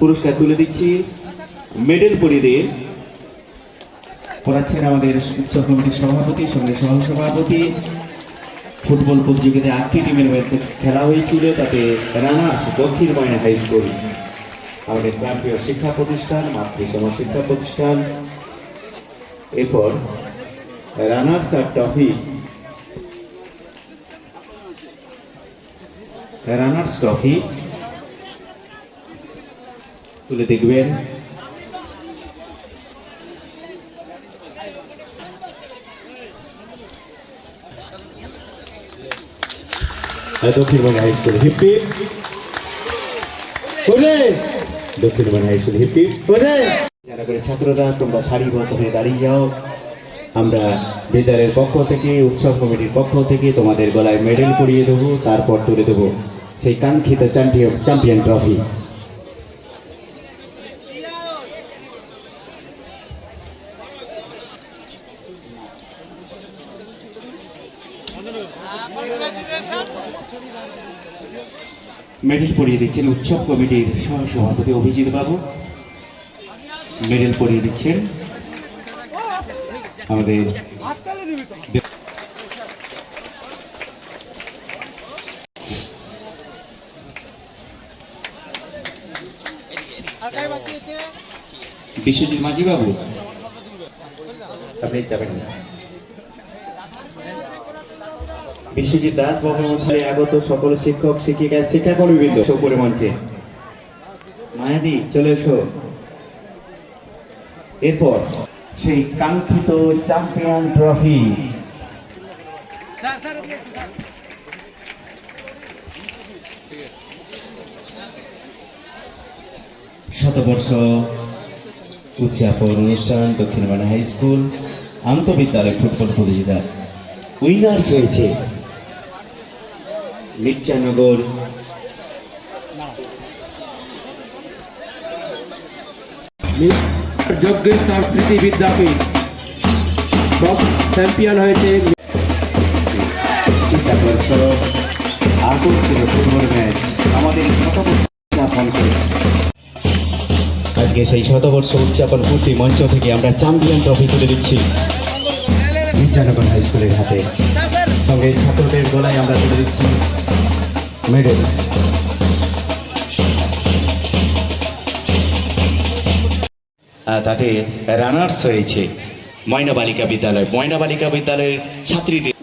পুরস্কার তুলে দিচ্ছি। মেডেল পরিয়ে দিয়ে পড়াচ্ছেন আমাদের উৎসব কমিটির সভাপতি, সঙ্গে সহ সভাপতি ফুটবল প্রতিযোগিতায় আটটি টিমের মধ্যে খেলা হয়েছিল, তাতে রানার্স দক্ষিণ ময়না হাই স্কুল, আমাদের প্রান্তীয় শিক্ষা প্রতিষ্ঠান মাতৃসম শিক্ষা প্রতিষ্ঠান। এরপর রানার্স আর ট্রফি। রানার্স ট্রফি তুলে দেখবেন। দক্ষিণ বাংলা হাই স্কুল হিপি দক্ষিণ বাংলা হাই স্কুল হিপি যারা করে ছাত্ররা তোমরা সারিবদ্ধ হয়ে দাঁড়িয়ে যাও। আমরা বিদ্যালয়ের পক্ষ থেকে উৎসব কমিটির পক্ষ থেকে তোমাদের গলায় মেডেল পরিয়ে দেবো তারপর তুলে দেবো সেই কাঙ্ক্ষিত চ্যাম্পিয়ন চ্যাম্পিয়ন ট্রফি মেডেল পরিয়ে দিচ্ছেন উৎসব কমিটির সহ সভাপতি অভিজিৎ বাবু। মেডেল পরিয়ে দিচ্ছেন আমাদের বিশ্বজিৎ মাঝি বাবু, আপনি যাবেন না। বিশ্বজিৎ দাস মশাই আগত সকল শিক্ষক, শিক্ষিকা, শিক্ষাকর্মীবৃন্দ উপরে মঞ্চে মায়াদি, চলে এসো। এরপর সেই কাঙ্ক্ষিত চ্যাম্পিয়ন ট্রফি। শতবর্ষ উদযাপন অনুষ্ঠান দক্ষিণ বাংলা হাই স্কুল, আন্তঃবিদ্যালয় ফুটবল প্রতিযোগিতা। উইনার্স হয়েছে মির্জানগর। যজ্ঞেশ্বর স্মৃতি বিদ্যাপীঠ চ্যাম্পিয়ন হয়েছে আমাদের। আজকে সেই শতবর্ষ উদযাপন পূর্তি মঞ্চ থেকে আমরা চ্যাম্পিয়ন ট্রফি তুলে দিচ্ছি। মির্জানগর হাই স্কুলের হাতে। সঙ্গে ছাত্রদের গলায় আমরা তুলে দিচ্ছি মেডেল। তাতে রানার্স হয়েছে ময়না বালিকা বিদ্যালয়। ময়না বালিকা বিদ্যালয়ের ছাত্রীদের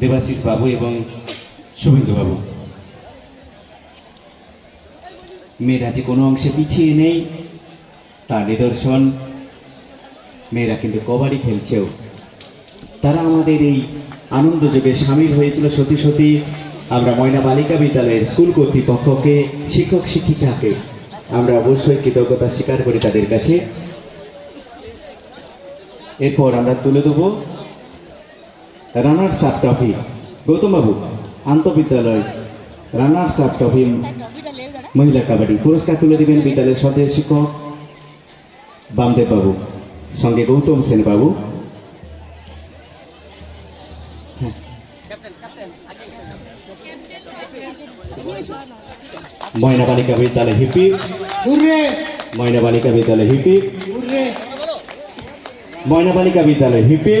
দেবাশিস বাবু এবং শুভেন্দু বাবু। মেয়েরা যে কোনো অংশে পিছিয়ে নেই। তার নিদর্শন মেয়েরা কিন্তু কবাডি খেলছেও। তারা আমাদের এই আনন্দ যোগে সামিল হয়েছিল সত্যি সত্যি আমরা ময়না বালিকা বিদ্যালয়ের স্কুল কর্তৃপক্ষকে, শিক্ষক শিক্ষিকাকে। আমরা অবশ্যই কৃতজ্ঞতা স্বীকার করি তাদের কাছে। এরপর আমরা তুলে দেবো রানার্স আপ ট্রফি গৌতম বাবু আন্তঃবিদ্যালয় রানার্স আপ ট্রফি মহিলা কাবাডি পুরস্কার তুলে দিবেন বিদ্যালয়ের সদস্য শিক্ষক বামদেব বাবু সঙ্গে গৌতম সেন বাবু। ময়না বালিকা বিদ্যালয় হিপি। ময়না বালিকা বিদ্যালয় হিপি। ময়না বালিকা বিদ্যালয় হিপি।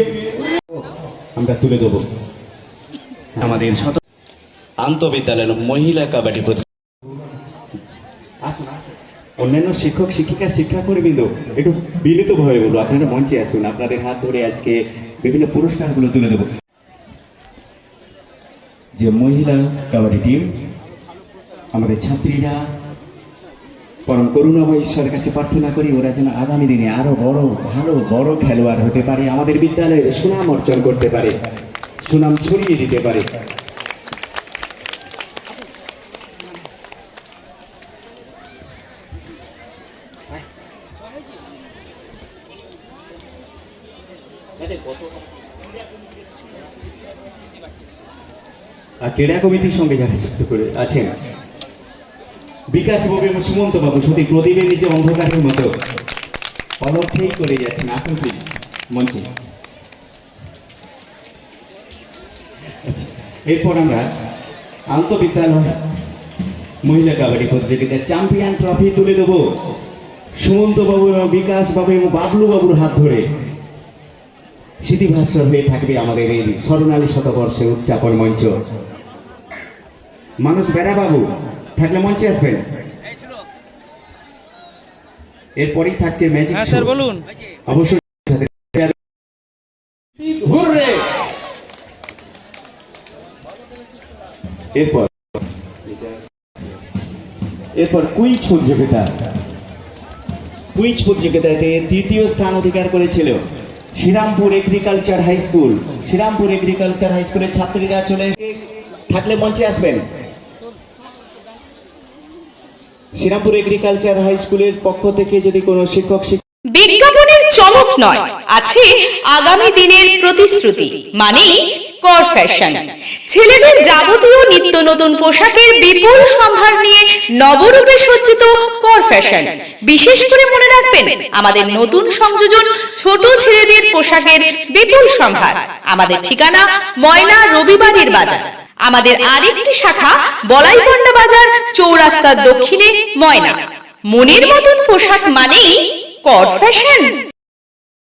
আমরা তুলে দেব। আমাদের শত আন্তঃবিদ্যালয়ের মহিলা কাবাডি প্রতি অন্যান্য শিক্ষক, শিক্ষিকা শিক্ষা শিক্ষাকর্মীবৃন্দ একটু বিনীতভাবে বলব। আপনারা মঞ্চে আসুন, আপনাদের হাত ধরে আজকে বিভিন্ন পুরস্কারগুলো তুলে দেব। যে মহিলা কাবাডি টিম, আমাদের ছাত্রীরা, পরম করুণাময় ঈশ্বরের কাছে প্রার্থনা করি, ওরা যেন আগামী দিনে আরও বড়, ভালো, বড় খেলোয়াড় হতে পারে, আমাদের বিদ্যালয়ে সুনাম অর্জন করতে পারে, সুনাম ছড়িয়ে দিতে পারে। আর ক্রীড়া কমিটির সঙ্গে যারা যুক্ত করে আছেন বিকাশ বাবু এবং সুমন্ত বাবু সত্যি প্রদীপের অন্ধকারের মতো অলক্ষেই করে যাচ্ছেন। আসুন প্লিজ মঞ্চে। আচ্ছা, এরপর আমরা আন্তঃবিদ্যালয় মহিলা কাবাডি প্রতিযোগিতার চ্যাম্পিয়ন ট্রফি তুলে দেব। সুমন্ত বাবু এবং বিকাশ বাবু এবং বাবলু বাবুর হাত ধরে। স্মৃতিভাস্বর হয়ে থাকবে আমাদের এই স্বর্ণালী শতবর্ষে উদযাপন মঞ্চ। মানুষ বেড়া বাবু থাকলে মঞ্চে আসবেন। এরপরেই থাকছে ম্যাজিক স্যার বলুন। অবশ্যই এরপর এরপর কুইজ প্রতিযোগিতা। কুইজ প্রতিযোগিতাতে তৃতীয় স্থান অধিকার করেছিল Shrirampur agriculture high school Shrirampur agriculture high স্কুলের ছাত্রীরা চলে থাকলে মঞ্চে আসবেন। শ্রীরামপুর এগ্রিকালচার হাই স্কুলের পক্ষ থেকে যদি কোনো শিক্ষক বিজ্ঞাপনের চমক নয়, আছে আগামী দিনের প্রতিশ্রুতি মানে কর ফ্যাশন ছেলেদের যাবতীয় নতুন পোশাকের বিপুল সম্ভার নিয়ে নবরূপে সজ্জিত কর ফ্যাশন বিশেষ করে মনে রাখবেন, আমাদের নতুন সংযোজন ছোট ছেলেদের পোশাকের বিপুল সম্ভার। আমাদের ঠিকানা ময়না রবিবারের বাজার। আমাদের আরেকটি শাখা বলাইপন্ডা বাজার, চৌরাস্তার দক্ষিণে ময়না। মনের মতন পোশাক মানেই কর ফ্যাশন